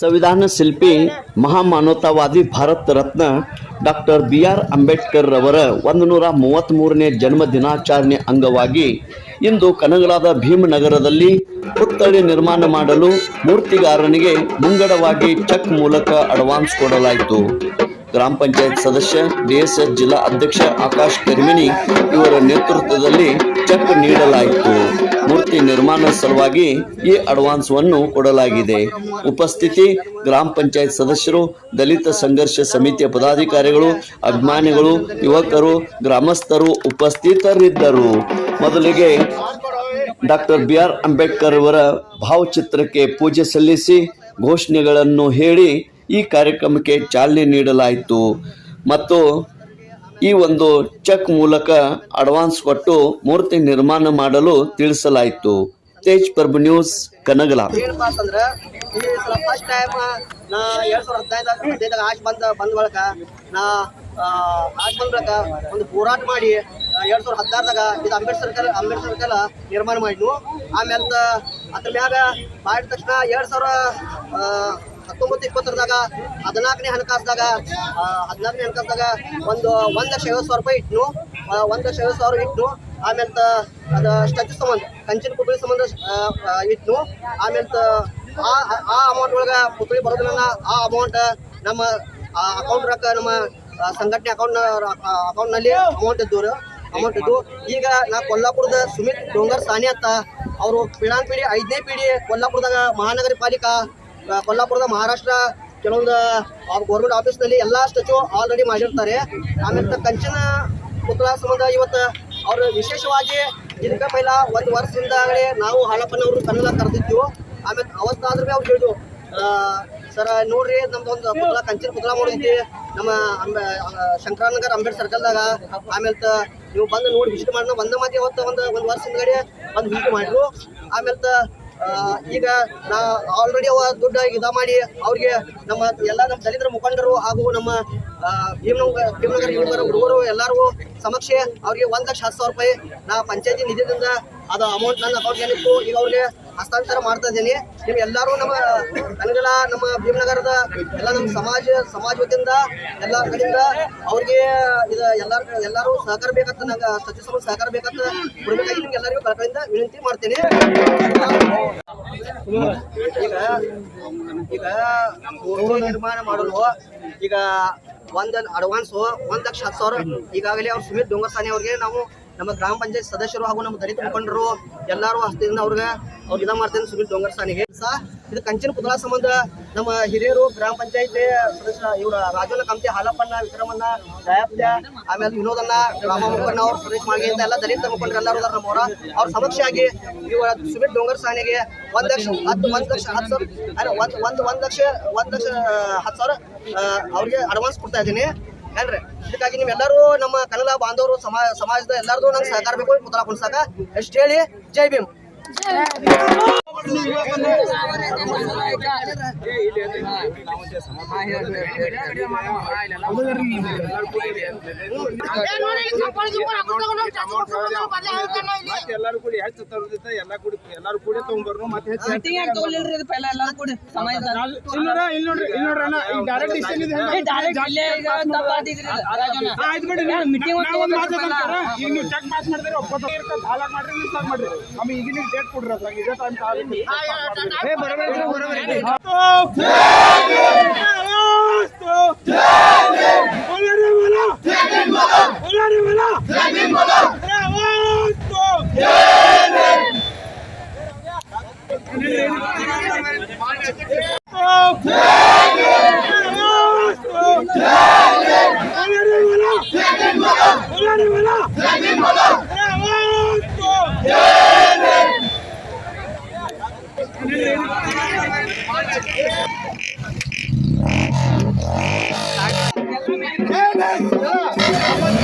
ಸಂವಿಧಾನ ಶಿಲ್ಪಿ ಮಹಾಮಾನವತಾವಾದಿ Bharat Ratna doctor B R Ambedkar ರವರ ಒಂದು ನೂರ ಮೂವತ್ತ್ಮೂರನೇ ಜನ್ಮ ದಿನಾಚರಣೆ ಅಂಗವಾಗಿ ಇಂದು ಕನಗಲಾದ ಭೀಮನಗರದಲ್ಲಿ ಪುತ್ಥಳಿ ನಿರ್ಮಾಣ ಮಾಡಲು ಮೂರ್ತಿಗಾರನಿಗೆ ಮುಂಗಡವಾಗಿ ಚೆಕ್ ಮೂಲಕ ಅಡ್ವಾನ್ಸ್ ಕೊಡಲಾಯಿತು. ಗ್ರಾಮ ಪಂಚಾಯತ್ ಸದಸ್ಯ ಡಿಎಸ್ಎಸ್ ಜಿಲ್ಲಾ ಅಧ್ಯಕ್ಷ ಆಕಾಶ್ ಕರಿಮಿನಿ ಇವರ ನೇತೃತ್ವದಲ್ಲಿ ಚೆಕ್ ನೀಡಲಾಯಿತು. ಮೂರ್ತಿ ನಿರ್ಮಾಣ ಸಲುವಾಗಿ ಈ ಅಡ್ವಾನ್ಸ್ವನ್ನು ಕೊಡಲಾಗಿದೆ. ಉಪಸ್ಥಿತಿ, ಗ್ರಾಮ ಪಂಚಾಯತ್ ಸದಸ್ಯರು, ದಲಿತ ಸಂಘರ್ಷ ಸಮಿತಿಯ ಪದಾಧಿಕಾರಿಗಳು, ಅಭಿಮಾನಿಗಳು, ಯುವಕರು, ಗ್ರಾಮಸ್ಥರು ಉಪಸ್ಥಿತರಿದ್ದರು. ಮೊದಲಿಗೆ ಡಾಕ್ಟರ್ ಬಿ ಆರ್ ಅಂಬೇಡ್ಕರ್ ಅವರ ಭಾವಚಿತ್ರಕ್ಕೆ ಪೂಜೆ ಸಲ್ಲಿಸಿ ಘೋಷಣೆಗಳನ್ನು ಹೇಳಿ ಈ ಕಾರ್ಯಕ್ರಮಕ್ಕೆ ಚಾಲನೆ ನೀಡಲಾಯಿತು. ಮತ್ತು ಈ ಒಂದು ಚೆಕ್ ಮೂಲಕ ಅಡ್ವಾನ್ಸ್ ಕೊಟ್ಟು ಮೂರ್ತಿ ನಿರ್ಮಾಣ ಮಾಡಲು ತಿಳಿಸಲಾಯಿತು. ತೇಜ್ ಪ್ರಭು ನ್ಯೂಸ್, ಕನಗಲ. ಈ ಫಸ್ಟ್ ಟೈಮ್ ನಾ ಎರಡ್ ಸಾವಿರದ ಬಂದ ಬಳಕ ನಾ ಒಂದು ಹೋರಾಟ ಮಾಡಿ ಎರಡು ಸಾವಿರದ ಹದಿನಾರದಾಗ ಇದು ಅಂಬೇಡ್ಕರ್ ಸರ್ಕಲ್ ಅಂಬೇಡ್ಕರ್ ಕೆಲ ನಿರ್ಮಾಣ ಮಾಡಿದ್ವು. ಆಮೇಲೆ ಅದ್ರ ಮ್ಯಾಗ ಮಾಡಿದ ತಕ್ಷಣ ಎರಡ್ ಸಾವಿರ ಹತ್ತೊಂಬತ್ತು ಇಪ್ಪತ್ತರದಾಗ ಹದಿನಾಲ್ಕನೇ ಹಣಕಾಸದಾಗ ಹದಿನಾಲ್ಕನೇ ಹಣಕಾಸದಾಗ ಒಂದು ಒಂದು ಲಕ್ಷ ಐವತ್ತು ಸಾವಿರ ರೂಪಾಯಿ ಇಟ್ನು ಒಂದು ಲಕ್ಷ ಐವತ್ತು ಸಾವಿರ ಇಟ್ನು, ಆಮೇಲೆ ಅದು ಸ್ಟಚ್ ಸಂಬಂಧ, ಕಂಚಿನ ಪುತ್ಳಿ ಸಂಬಂಧ ಇಟ್ನು, ಆಮೇಲೆ ಆ ಆ ಅಮೌಂಟ್ ಒಳಗೆ ಪುತ್ಳಿ ಬರೋದ್ರನ್ನ ಆ ಅಮೌಂಟ್ ನಮ್ಮ ಅಕೌಂಟ್ ರೊಕ್ಕ ನಮ್ಮ ಸಂಘಟನೆ ಅಕೌಂಟ್ ಅಕೌಂಟ್ನಲ್ಲಿ ಅಮೌಂಟ್ ಇದ್ದು ಅಮೌಂಟ್ ಇದ್ದು, ಈಗ ನಾ ಕೊಲ್ಲಾಪುರದ ಸುಮಿತ್ ಡೋಂಗರ್ ಸಾನಿ ಅಂತ ಅವರು ಪೀಡಾನ್ ಪೀಡಿ, ಐದನೇ ಪೀಡಿ ಕೊಲ್ಲಾಪುರದಾಗ ಮಹಾನಗರ ಪಾಲಿಕಾ ಕೊಲ್ಲಾಪುರದ ಮಹಾರಾಷ್ಟ್ರ ಕೆಲವೊಂದು ಗೌರ್ಮೆಂಟ್ ಆಫೀಸ್ನಲ್ಲಿ ಎಲ್ಲ ಸ್ಟ್ಯಾಚು ಆಲ್ರೆಡಿ ಮಾಡಿರ್ತಾರೆ. ಆಮೇಲೆ ಕಂಚಿನ ಪುತ್ರ ಸಂಬಂಧ ಇವತ್ತು ಅವರು ವಿಶೇಷವಾಗಿ ಇದಕ್ಕೆ ಮೇಲೆ ಒಂದು ವರ್ಷದಿಂದ ನಾವು ಹಾಳಪ್ಪನವರು ಕನ್ನಡ ಕರೆದಿದ್ದು. ಆಮೇಲೆ ಅವತ್ತಾದ್ರೂ ಅವ್ರು ಹೇಳಿದ್ವು ಸರ, ನೋಡ್ರಿ ನಮ್ದು ಒಂದು ಪುತ್ರ, ಕಂಚಿನ ಪುತ್ರ ಮಾಡಿದ್ವಿ ನಮ್ಮ ಅಂಬೆ ಶಂಕರಾನಗರ್ ಅಂಬೇಡ್ ಸರ್ಕಲ್ದಾಗ ಆಮೇಲೆ ನೀವು ಬಂದು ನೋಡಿ ವಿಸಿಟ್ ಮಾಡಿದ ಒಂದೇ ಮಾತಿ ಅವತ್ತು ಒಂದು ಒಂದು ವರ್ಷದಿಂದ ಹಿಂದ್ಗಡೆ ಬಂದು ವಿಸಿಟ್ ಮಾಡಿದ್ರು. ಆಮೇಲೆ ಈಗ ನಾ ಆಲ್ರೆಡಿ ಅವ ದುಡ್ಡು ಇದ ಮಾಡಿ ಅವ್ರಿಗೆ ನಮ್ಮ ಎಲ್ಲ ನಮ್ಮ ದಲಿತರ ಮುಖಂಡರು ಹಾಗೂ ನಮ್ಮ ಭೀಮನಗರ ಭೀಮನಗ ಭೀಮನಗರ ಹುಡುಗರು ಎಲ್ಲರಿಗೂ ಸಮಕ್ಷೆ ಅವ್ರಿಗೆ ಒಂದು ಲಕ್ಷ ಹತ್ತು ಸಾವಿರ ರೂಪಾಯಿ ನಾ ಪಂಚಾಯತಿ ನಿಧಿಯಿಂದ ಅದು ಅಮೌಂಟ್ ನನ್ನ ಅಕೌಂಟ್ ಏನಿತ್ತು, ಈಗ ಅವ್ರಿಗೆ ಹಸ್ತಾಂತರ ಮಾಡ್ತಾ ಇದ್ದೀನಿ ನೀವು ಎಲ್ಲರೂ ನಮ್ಮ ಕನಗಲ ನಮ್ಮ ಭೀಮನಗರದ, ಎಲ್ಲ ನಮ್ಮ ಸಮಾಜ ಸಮಾಜ ವತಿಯಿಂದ ಎಲ್ಲ ಕಡೆಯಿಂದ ಅವ್ರಿಗೆ ಇದು ಎಲ್ಲಾರು, ಎಲ್ಲರೂ ಸಹಕಾರ ಬೇಕಂತ ನಂಗೆ ಸಚಿವ ಸಭೆ ಸಹಕಾರ ಬೇಕಂತ ಕೊಡ್ಬೇಕಾಗಿ ನಿಮ್ಗೆ ಎಲ್ಲರಿಗೂ ಕಳಕಳಿಂದ ವಿನಂತಿ ಮಾಡ್ತೀನಿ. ಈಗ ಈಗ ನಿರ್ಮಾಣ ಮಾಡಲು ಈಗ ಒಂದ್ ಅಡ್ವಾನ್ಸ್, ಒಂದ್ ಲಕ್ಷ ಹತ್ತು ಸಾವಿರ, ಈಗಾಗಲೇ ಅವ್ರು ಸುಮಿತ್ ಡೊಂಗರ್ಸಾನಿ ಅವ್ರಿಗೆ ನಾವು ನಮ್ಮ ಗ್ರಾಮ ಪಂಚಾಯತ್ ಸದಸ್ಯರು ಹಾಗೂ ನಮ್ಮ ದಲಿತ ಮುಖಂಡರು ಎಲ್ಲರೂ ಹಸ್ತಿಯಿಂದ ಅವ್ರಿಗೆ ಅವ್ರು ಇದ ಮಾಡ್ತೇನೆ ಸುಮಿತ್ ಡೊಂಗಸಾನಿಗೆ ಸಹ ಇದು ಕಂಚಿನ ಪುತಳ ಸಂಬಂಧ ನಮ್ಮ ಹಿರಿಯರು ಗ್ರಾಮ ಪಂಚಾಯತ್ ಸದಸ್ಯ ಇವರ ರಾಜನ ಕಮತಿ ಹಾಲಪ್ಪಣ್ಣ, ವಿಕ್ರಮಣ್ಣ ದಯಾಪ್ತ ಆಮೇಲೆ ವಿನೋದಣ್ಣ, ರಾಮ ಮುಖಣ್ಣ ಅವರು ಸುರೇಶ್ ಮಾಳ್ಗೆ ಅಂತ ಎಲ್ಲ ದಲಿತ ಮುಖಂಡರು ಎಲ್ಲರೂ ನಮ್ಮ ನಮ್ಮವರ. ಅವ್ರ ಸಮಕ್ಷಿಯಾಗಿ ಇವರ ಸುಮಿತ್ ಡೊಂಗರ್ ಸಾನಿಗೆ ಒಂದ್ ಲಕ್ಷ ಹತ್ತು, ಒಂದ್ ಲಕ್ಷ ಹತ್ತು ಸಾವಿರ ಒಂದ್ ಒಂದ್ ಲಕ್ಷ ಒಂದ್ ಲಕ್ಷ, ಹತ್ತು ಸಾವಿರ ಅವ್ರಿಗೆ ಅಡ್ವಾನ್ಸ್ ಕೊಡ್ತಾ ಇದ್ದೀನಿ. ಏನ್ರಿ ಇದಕ್ಕಾಗಿ ನೀವೆಲ್ಲರೂ ನಮ್ಮ ಕನ್ನಡ ಬಾಂಧವರು, ಸಮಾಜ ಸಮಾಜದ ಎಲ್ಲರದು ನಂಗೆ ಸಹಕಾರ ಬೇಕು ಪುತ್ರ ಕುಣಿಸಾಕ ಎಷ್ಟು ಹೇಳಿ, ಜೈ ಭೀಮ್. ಎಲ್ಲಾರು ಕೂಡಿ ಹೆಚ್ಚು ತರದಿತ್ತ ಎಲ್ಲ ಕೂಡಿ ಎಲ್ಲಾರು ಕೂಡಿ ತಗೊಂಡ್ಬರ್ನು ಮತ್ತೆ ಮೀಟಿಂಗ್ ಈಗ ನಾವು ಚೆಕ್ ಪಾಸ್ ಮಾಡಿದ್ರೆ ಒಪ್ಪತ್ತು ಇರ್ತದೆ ಹಾಲಾಗ್ ಮಾಡ್ರಿ ನೀವು ಮಾಡ್ರಿ ಆಮೇಲೆ ಈಗಿನ ಡೇಟ್ ಕೊಡ್ರಿ ಅದ್ರಾಗ ಇದೇ ಟೈಮ್ ಏ ಬರಬೇಡಿ ಬರಬೇಡಿ Yeah, man.